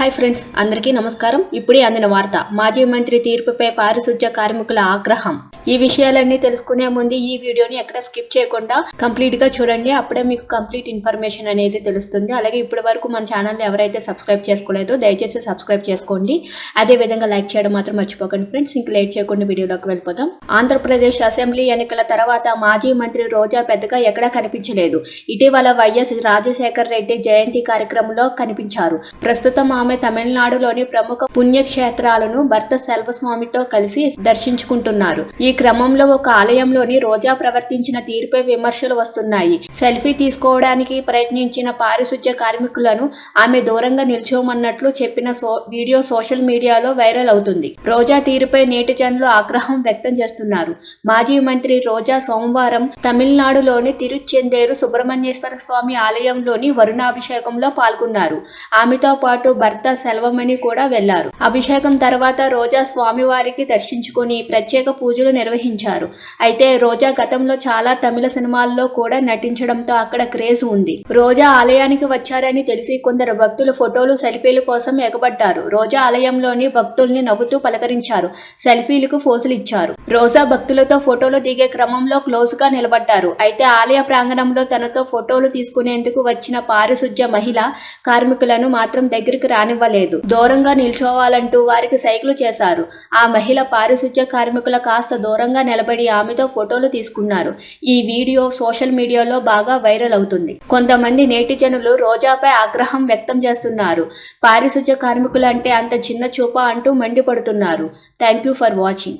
Hi friends అందరికీ నమస్కారం. ఇప్పుడే అందిన వార్త మాజీ మంత్రి తీర్పుపై పారిశుధ్య కార్మికుల ఆగ్రహం. ఈ విషయాలన్నీ తెలుసుకునే ముందు ఈ వీడియోని ఎక్కడ స్కిప్ చేయకుండా కంప్లీట్గా చూడండి. అప్పుడే మీకు కంప్లీట్ ఇన్ఫర్మేషన్ అనేది తెలుస్తుంది. అలాగే ఇప్పటి వరకు మన ఛానల్ ఎవరైతే సబ్స్క్రైబ్ చేసుకోలేదో దయచేసి సబ్స్క్రైబ్ చేసుకోండి. అదే విధంగా లైక్ చేయడం మాత్రం మర్చిపోకండి ఫ్రెండ్స్ ఇంక లేట్ చేయకుండా వీడియోలోకి వెళ్ళిపోతాం ఆంధ్రప్రదేశ్ అసెంబ్లీ ఎన్నికల తర్వాత మాజీ మంత్రి రోజా పెద్దగా ఎక్కడా కనిపించలేదు. ఇటీవల వైఎస్ రాజశేఖర్ రెడ్డి జయంతి కార్యక్రమంలో కనిపించారు. ప్రస్తుతం ఆమె తమిళనాడులోని ప్రముఖ పుణ్యక్షేత్రాలను భర్త సెల్వస్వామితో కలిసి దర్శించుకుంటున్నారు. ఈ క్రమంలో ఒక ఆలయంలోని రోజా ప్రవర్తించిన తీరుపై విమర్శలు వస్తున్నాయి. సెల్ఫీ తీసుకోవడానికి ప్రయత్నించిన పారిశుధ్య కార్మికులను ఆమె దూరంగా నిల్చోమన్నట్లు చెప్పిన సో వీడియో సోషల్ మీడియాలో వైరల్ అవుతుంది. రోజా తీరుపై నేటిజన్లు ఆగ్రహం వ్యక్తం చేస్తున్నారు. మాజీ మంత్రి రోజా సోమవారం తమిళనాడులోని తిరుచెందేరు సుబ్రహ్మణ్యేశ్వర స్వామి ఆలయంలోని వరుణాభిషేకంలో పాల్గొన్నారు. ఆమెతో పాటు భర్త సెల్వమణి కూడా వెళ్ళారు. అభిషేకం తర్వాత రోజా స్వామివారికి దర్శించుకుని ప్రత్యేక పూజలు నిర్వహించారు. అయితే రోజా గతంలో చాలా తమిళ సినిమాల్లో కూడా నటించడంతో అక్కడ క్రేజ్ ఉంది. రోజా ఆలయానికి వచ్చారని తెలిసి కొందరు భక్తులు ఫోటోలు సెల్ఫీల కోసం ఎగబడ్డారు. రోజా ఆలయంలోని భక్తుల్ని నవ్వుతూ పలకరించారు. సెల్ఫీలకు ఫోజులు ఇచ్చారు రోజా భక్తులతో ఫోటోలు దిగే క్రమంలో క్లోజ్గా నిలబడ్డారు. అయితే ఆలయ ప్రాంగణంలో తనతో ఫోటోలు తీసుకునేందుకు వచ్చిన పారిశుధ్య మహిళ కార్మికులను మాత్రం దగ్గరికి రానివ్వలేదు. దూరంగా నిల్చోవాలంటూ వారికి సైకిల్ చేశారు. ఆ మహిళ పారిశుధ్య కార్మికుల కాస్త దూరంగా నిలబడి ఆమెతో ఫోటోలు తీసుకున్నారు. ఈ వీడియో సోషల్ మీడియాలో బాగా వైరల్ అవుతుంది. కొంతమంది నేటిజనులు రోజాపై ఆగ్రహం వ్యక్తం చేస్తున్నారు. పారిశుధ్య కార్మికులంటే అంత చిన్న చూప అంటూ మండిపడుతున్నారు. Thank you for watching.